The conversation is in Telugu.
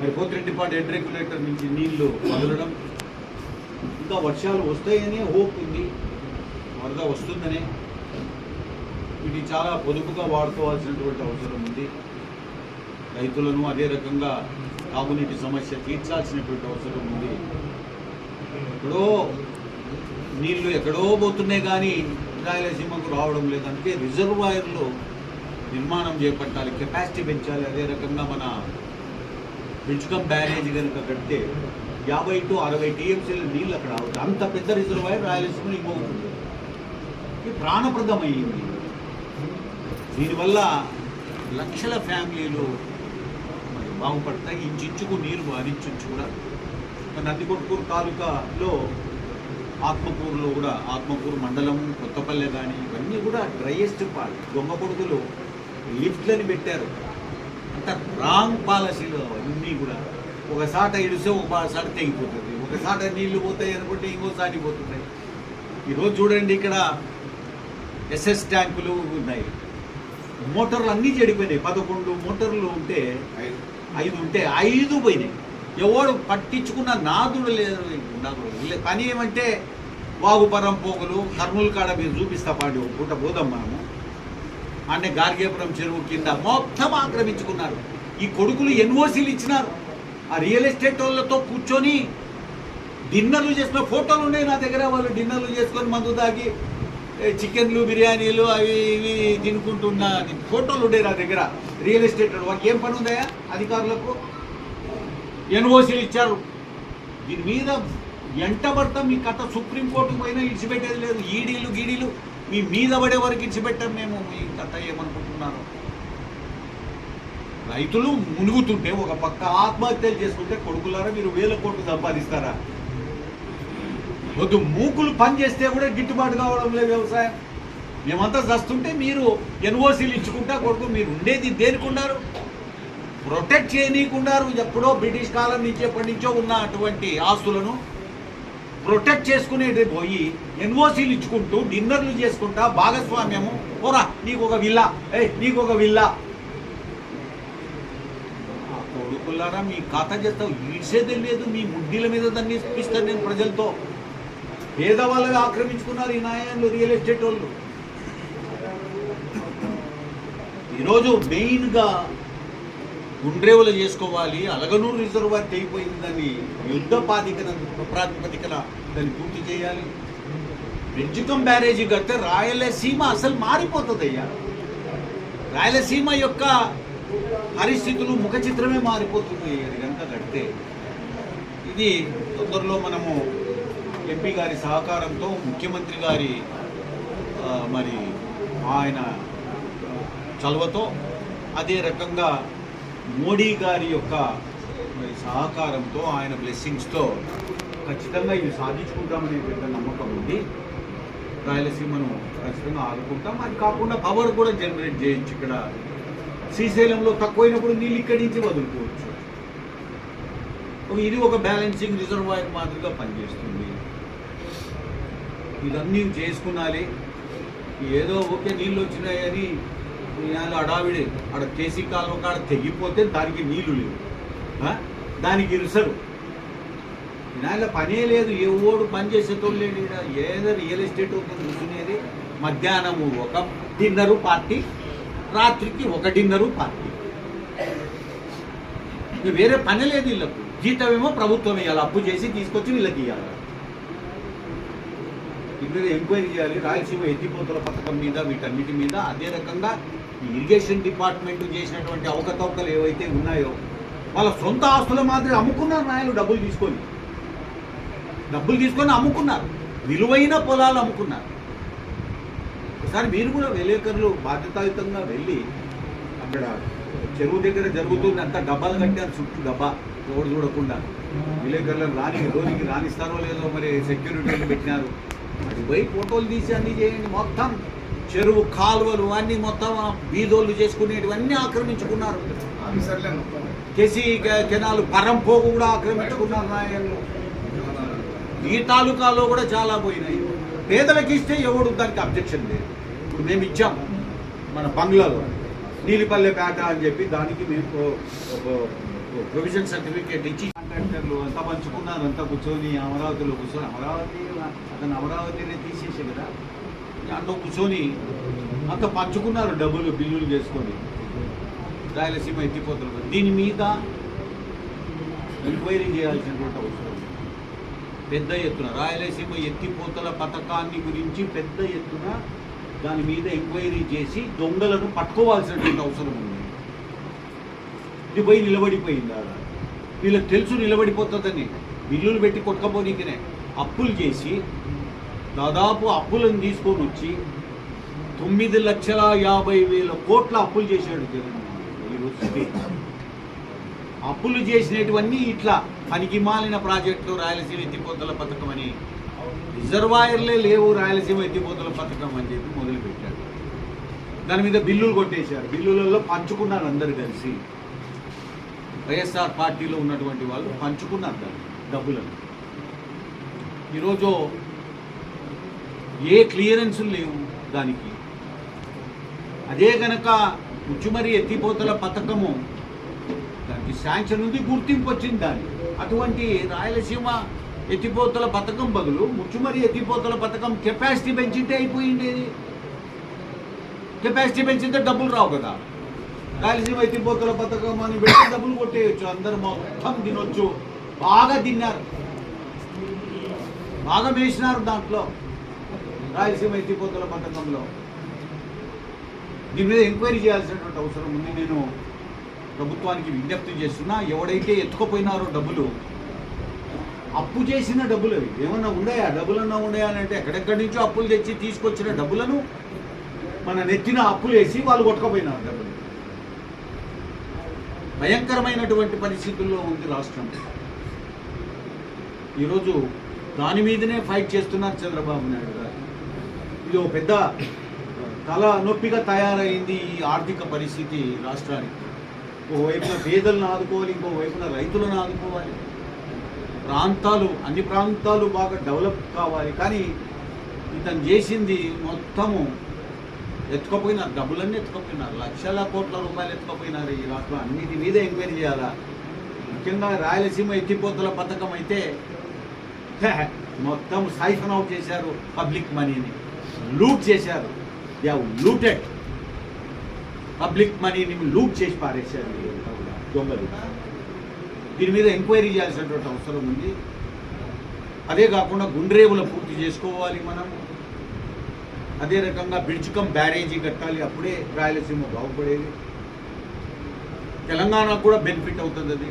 మరి పోతిరెడ్డిపాటి హెడ్ రెగ్యులేటర్ నుంచి నీళ్ళు వదలడం. ఇంకా వర్షాలు వస్తాయనే హోప్ ఉంది. వరద వస్తుందనే. ఇది చాలా పొదుపుగా వాడుకోవాల్సినటువంటి అవసరం ఉంది. రైతులను అదే రకంగా తాగునీటి సమస్య తీర్చాల్సినటువంటి అవసరం ఉంది. ఎక్కడో నీళ్ళు ఎక్కడో పోతున్నాయి కానీ రాయలసీమకు రావడం లేదు. అందుకే రిజర్వాయర్లు నిర్మాణం చేపట్టాలి కెపాసిటీ పెంచాలి. అదే రకంగా మన పెంచుకం బ్యారేజ్ కనుక కడితే యాభై టు అరవై టీఎంసీల నీళ్ళు అక్కడ అవుతుంది అంత పెద్ద రిజర్వాయర్ రాయలసీమలో ఇంకొకటి ఇది ప్రాణప్రదమైంది. దీనివల్ల లక్షల ఫ్యామిలీలు మరి బాగుపడతాయి. ఇంచుకు నీరు వారించు కూడా. నందికొట్కూరు తాలూకాలో ఆత్మకూరులో కూడా ఆత్మకూరు మండలం కొత్తపల్లె కానీ ఇవన్నీ కూడా డ్రైయెస్ట్ పార్ట్. దొంగ కొడుకులు లిఫ్ట్లని పెట్టారు. అంత రాంగ్ పాలసీలు అన్నీ కూడా. ఒకసాట ఇడిస్తే ఒకసాట తెగిపోతుంది. ఒకసాట నీళ్ళు పోతాయి అనుకుంటే ఇంకోసారి పోతున్నాయి. ఈరోజు చూడండి ఇక్కడ ఎస్ఎస్ ట్యాంకులు ఉన్నాయి. మోటార్లు అన్నీ చెడిపోయినాయి. పదకొండు మోటార్లు ఉంటే ఐదు. ఉంటే ఐదు పోయినాయి. ఎవడు పట్టించుకున్న నాదుడు లేదు నాదుడు లే- పని ఏమంటే వాగుపరం పోగులు కర్నూలు కాడ మీరు చూపిస్తా పాడి ఒక పూట పోదాం మనము. అంటే గార్గేపురం చెరువు కింద మొత్తం ఆక్రమించుకున్నారు. ఈ కొడుకులు ఎన్ఓసీలు ఇచ్చినారు. ఆ రియల్ ఎస్టేట్ వాళ్ళతో కూర్చొని డిన్నర్లు చేసిన ఫోటోలు ఉన్నాయి నా దగ్గర. వాళ్ళు డిన్నర్లు చేసుకొని మందు తాగి చికెన్లు బిర్యానీలు అవి ఇవి తినుకుంటున్న ఫోటోలు ఉండే నా దగ్గర. రియల్ ఎస్టేట్ వాళ్ళకి ఏం పని ఉందాయా అధికారులకు? ఎన్ఓసీలు ఇచ్చారు. దీని మీద ఎంటబడతాం మీ కథ సుప్రీంకోర్టుకు పోయినా ఇడిచిపెట్టేది లేదు. ఈడీలు గీడీలు మీ మీద పడే వరకు ఇడిచిపెట్టాం మేము మీ కథ ఏమనుకుంటున్నారు. రైతులు మునుగుతుంటే ఒక పక్క ఆత్మహత్యలు చేసుకుంటే కొడుకులారా మీరు వేల కోట్లు సంపాదిస్తారా? వద్దు మూకులు పని చేస్తే కూడా గిట్టుబాటు కావడం లేదు వ్యవసాయం. మేమంతా చస్తుంటే మీరు ఎన్ఓసీలు ఇచ్చుకుంటా కొడుకు మీరు ఉండేది దేనికున్నారు ప్రొటెక్ట్ చేయనీకున్నారు ఎప్పుడో బ్రిటిష్ కాలం నుంచి ఎప్పటి నుంచో ఉన్న అటువంటి ఆస్తులను ప్రొటెక్ట్ చేసుకునేది పోయి ఎన్ఓసీలు ఇచ్చుకుంటూ డిన్నర్లు చేసుకుంటా భాగస్వామ్యము. పోరా నీకు ఒక విల్లా. ఏ నీకు ఒక విల్లా. ఆ కొడుకులారా మీ కథ చేస్తావు. ఈడ్చేదే లేదు మీ ముడ్డీల మీద దాన్ని ఇప్పిస్తాను నేను ప్రజలతో. పేదవాళ్ళని ఆక్రమించుకున్నారు ఈ నాయకులు రియల్ ఎస్టేట్ వాళ్ళు ఈరోజు మెయిన్గా గుండ్రేవులు చేసుకోవాలి అలగనూరు రిజర్వాయర్ తెగిపోయిందని యుద్ధ పాతికన ప్రాతిపదికన దాన్ని పూర్తి చేయాలి. పెంచుతం బ్యారేజీ కడితే రాయలసీమ అసలు మారిపోతుంది అయ్యా రాయలసీమ యొక్క పరిస్థితులు ముఖ చిత్రమే మారిపోతుంది అది కనుక కడితే. ఇది తొందరలో మనము ఎంపీ గారి సహకారంతో ముఖ్యమంత్రి గారి మరి ఆయన చలవతో అదే రకంగా మోడీ గారి యొక్క మరి సహకారంతో ఆయన బ్లెస్సింగ్స్తో ఖచ్చితంగా ఇవి సాధించుకుంటామనే పెద్ద నమ్మకం ఉంది. రాయలసీమను ఖచ్చితంగా ఆదుకుంటాం. అది కాకుండా పవర్ కూడా జనరేట్ చేయొచ్చు. ఇక్కడ శ్రీశైలంలో తక్కువైనప్పుడు నీళ్ళు ఇక్కడి నుంచి వదులుకోవచ్చు. ఇది ఒక బ్యాలెన్సింగ్ రిజర్వాయర్ మాదిరిగా పనిచేస్తుంది. ఇదన్నీ చేసుకున్నాలి. ఏదో ఓకే నీళ్ళు వచ్చినాయని ఇవాళ అడావిడి ఆడ కేసీ కాలువ కాడ తెగిపోతే దానికి నీళ్ళు లేవు. దానికి ఇరుసరు. ఇవాళ పనే లేదు. ఏ ఓడు పని చేసేటోళ్ళు లేడు ఈడ. ఏదో రియల్ ఎస్టేట్ కూర్చునేది. మధ్యాహ్నము ఒక డిన్నరు పార్టీ రాత్రికి ఒక డిన్నరు పార్టీ. వేరే పని లేదు వీళ్ళకు. జీతమేమో ప్రభుత్వం ఇవ్వాలి అప్పు చేసి తీసుకొచ్చి వీళ్ళకి ఇవ్వాలి ఇప్పుడు ఎంక్వైరీ చేయాలి. రాయలసీమ ఎత్తిపోతుల పథకం మీద వీటన్నిటి మీద అదే రకంగా ఇరిగేషన్ డిపార్ట్మెంట్ చేసినటువంటి అవకతవకలు ఏవైతే ఉన్నాయో వాళ్ళ సొంత ఆస్తుల మాదిరి అమ్ముకున్నారు నాయలు డబ్బులు తీసుకొని. డబ్బులు తీసుకొని అమ్ముకున్నారు. విలువైన పొలాలు అమ్ముకున్నారు. ఒకసారి మీరు కూడా విలేకరులు బాధ్యతాయుతంగా వెళ్ళి అక్కడ చెరువు దగ్గర జరుగుతుంది అంత డబ్బాలు కట్టారు చుట్టూ డబ్బా. ఎవడు చూడకుండా. విలేకరులను రాని రోజుకి రాణిస్తారో లేదో మరి సెక్యూరిటీలు పెట్టినారు. అది పోయి ఫోటోలు తీసి అన్ని చేయండి మొత్తం. చెరువు కాలువలు అన్ని మొత్తం బీదోళ్ళు చేసుకునేటివన్నీ ఆక్రమించుకున్నారు. కేసీ కెనాలు పరంపోగు కూడా ఆక్రమించుకున్నారు నాయన్లు. ఈ తాలూకాలో కూడా చాలా పోయినాయి. పేదలకు ఇస్తే ఎవడు దానికి అబ్జెక్షన్ లేదు. ఇప్పుడు మేము ఇచ్చాం మన బంగ్లాలో. నీలిపల్లె పేట అని చెప్పి దానికి మేము ప్రొవిజన్ సర్టిఫికేట్ ఇచ్చి కాంట్రాక్టర్లు అంతా పంచుకున్నారు. అంతా కూర్చొని అమరావతిలో కూర్చొని అమరావతి అతను అమరావతినే తీసేసే కదా. దాంట్లో కూర్చొని అంత పంచుకున్నారు డబ్బులు బిల్లులు చేసుకొని. రాయలసీమ ఎత్తిపోతున్నారు దీని మీద ఎంక్వైరీ చేయాల్సినటువంటి అవసరం ఉంది. పెద్ద ఎత్తున రాయలసీమ ఎత్తిపోతల పథకాన్ని గురించి పెద్ద ఎత్తున దాని మీద ఎంక్వైరీ చేసి దొంగలను పట్టుకోవాల్సినటువంటి అవసరం ఉంది. ఇది పోయి నిలబడిపోయింది ఆడ. వీళ్ళకి తెలుసు నిలబడిపోతుందని. బిల్లులు పెట్టి కొట్టుకపోనీకినే. అప్పులు చేసి దాదాపు అప్పులను తీసుకొని వచ్చి తొమ్మిది లక్షల యాభై వేల కోట్ల అప్పులు చేశాడు జగన్మోహన్ ఈరోజు అప్పులు చేసినటువన్నీ ఇట్లా పనికి మాలిన ప్రాజెక్టులు రాయలసీమ ఎత్తిపోతల పథకం అని రిజర్వాయర్లే లేవు రాయలసీమ ఎత్తిపోతల పథకం అని చెప్పి మొదలుపెట్టాడు. దాని మీద బిల్లులు కొట్టేశారు. బిల్లులలో పంచుకున్నారు అందరు కలిసి. వైఎస్ఆర్ పార్టీలో ఉన్నటువంటి వాళ్ళు పంచుకున్నారు దాన్ని డబ్బులను. ఈరోజు ఏ క్లియరెన్సులు లేవు దానికి. అదే గనక ముచ్చుమరి ఎత్తిపోతల పథకము దానికి శాంక్షన్ ఉంది గుర్తింపు వచ్చింది దాన్ని అటువంటి రాయలసీమ ఎత్తిపోతల పథకం బదులు ముచ్చుమరి ఎత్తిపోతల పథకం కెపాసిటీ పెంచితే అయిపోయిండేది. కెపాసిటీ పెంచితే డబ్బులు రావు కదా. రాయలసీమ ఎత్తిపోతల పథకం అని పెట్టి డబ్బులు కొట్టేయచ్చు అందరు మొత్తం తినొచ్చు. బాగా తిన్నారు. బాగా వేసినారు దాంట్లో. రాయలసీమ ఎత్తిపోతుల పథకంలో దీని మీద ఎంక్వైరీ చేయాల్సినటువంటి అవసరం ఉంది. నేను ప్రభుత్వానికి విజ్ఞప్తి చేస్తున్నా ఎవడైతే ఎత్తుకుపోయినారో డబ్బులు అప్పు చేసిన డబ్బులు అవి. ఏమన్నా ఉన్నాయా? డబ్బులన్నా ఉన్నాయా అని అంటే ఎక్కడెక్కడి నుంచో అప్పులు తెచ్చి తీసుకొచ్చిన డబ్బులను మన నెత్తిన అప్పులు వేసి వాళ్ళు కొట్టుకుపోయినారు డబ్బులు. భయంకరమైనటువంటి పరిస్థితుల్లో ఉంది రాష్ట్రం. ఈరోజు దాని మీదనే ఫైట్ చేస్తున్నారు చంద్రబాబు నాయుడు గారు. ఇది ఒక పెద్ద తల నొప్పిగా తయారైంది ఈ ఆర్థిక పరిస్థితి రాష్ట్రానికి. ఒకవైపున పేదలను ఆదుకోవాలి ఇంకోవైపున రైతులను ఆదుకోవాలి. ప్రాంతాలు అన్ని ప్రాంతాలు బాగా డెవలప్ కావాలి. కానీ ఇతను చేసింది మొత్తము ఎత్తుకపోయినారు డబ్బులన్నీ ఎత్తుకపోయినారు లక్షల కోట్ల రూపాయలు ఎత్తుకపోయినారు ఈ రాష్ట్రం. అన్నిటి మీద ఎంక్వైరీ చేయాలా? ముఖ్యంగా రాయలసీమ ఎత్తిపోతుల పథకం అయితే మొత్తం సైఫన్ అవుట్ చేశారు పబ్లిక్ మనీని. లూట్ చేశారు. దే లూటెడ్ పబ్లిక్ మనీని లూట్ చేసి పారేశారు దొంగలు. దీని మీద ఎంక్వైరీ చేయాల్సినటువంటి అవసరం ఉంది. అదే కాకుండా గుండ్రేవుల పూర్తి చేసుకోవాలి మనం. అదే రకంగా బిడ్జికం బ్యారేజీ కట్టాలి. అప్పుడే రాయలసీమ బాగుపడేది. తెలంగాణకు కూడా బెనిఫిట్ అవుతుంది అది.